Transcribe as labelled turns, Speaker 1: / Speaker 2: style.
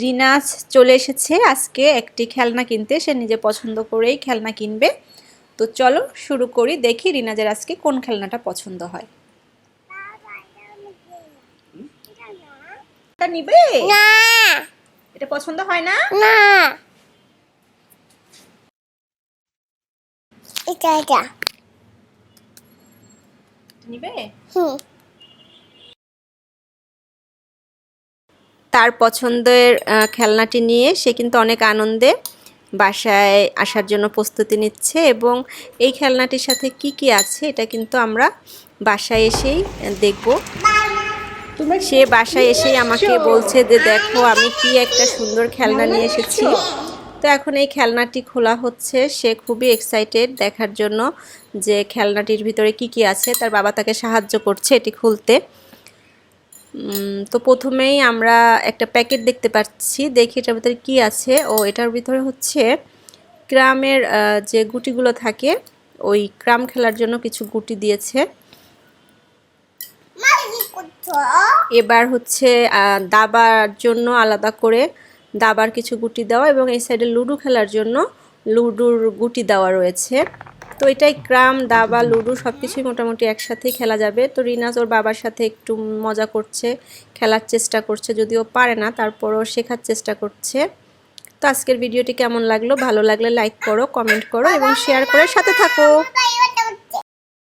Speaker 1: রিনাজ চলে এসেছে আজকে একটি খেলনা কিনতে। সে নিজে পছন্দ করেই খেলনা কিনবে। তো চলো শুরু করি দেখি রিনাজের আজকে কোন খেলনাটা পছন্দ হয়। এটা নিবে?
Speaker 2: না।
Speaker 1: এটা পছন্দ হয় না?
Speaker 2: না। এটা। এটা
Speaker 1: নিবে?
Speaker 2: হুম।
Speaker 1: তার পছন্দের খেলনাটি নিয়ে সে কিন্তু অনেক আনন্দে বাসায় আসার জন্য প্রস্তুতি নিচ্ছে এবং এই খেলনাটির সাথে কি কি আছে এটা কিন্তু আমরা বাসায় এসেই দেখব। সে বাসায় এসেই আমাকে বলছে যে দেখো আমি কি একটা সুন্দর খেলনা নিয়ে এসেছি। তো এখন এই খেলনাটি খোলা হচ্ছে। সে খুবই এক্সাইটেড দেখার জন্য যে খেলনাটির ভিতরে কি কি আছে। তার বাবা তাকে সাহায্য করছে এটি খুলতে। তো প্রথমেই আমরা একটা প্যাকেট দেখতে পাচ্ছি, দেখি এটার ভিতরে কি আছে। ও, এটার ভিতরে হচ্ছে ক্রামের যে গুটিগুলো থাকে, ওই ক্রাম খেলার জন্য কিছু গুটি দিয়েছে। এবার হচ্ছে দাবার জন্য আলাদা করে দাবার কিছু গুটি দেওয়া এবং এই সাইডে লুডো খেলার জন্য লুডুর গুটি দেওয়া রয়েছে। তো এটাই ক্রাম, দাবা, লুডো সব কিছুই মোটামুটি একসাথেই খেলা যাবে। তো রিনাজ ওর বাবার সাথে একটু মজা করছে, খেলার চেষ্টা করছে যদিও পারে না তারপরও শেখার চেষ্টা করছে। তো আজকের ভিডিওটি কেমন লাগল? ভালো লাগলে লাইক করো, কমেন্ট করো এবং শেয়ার করে সাথে থাকো।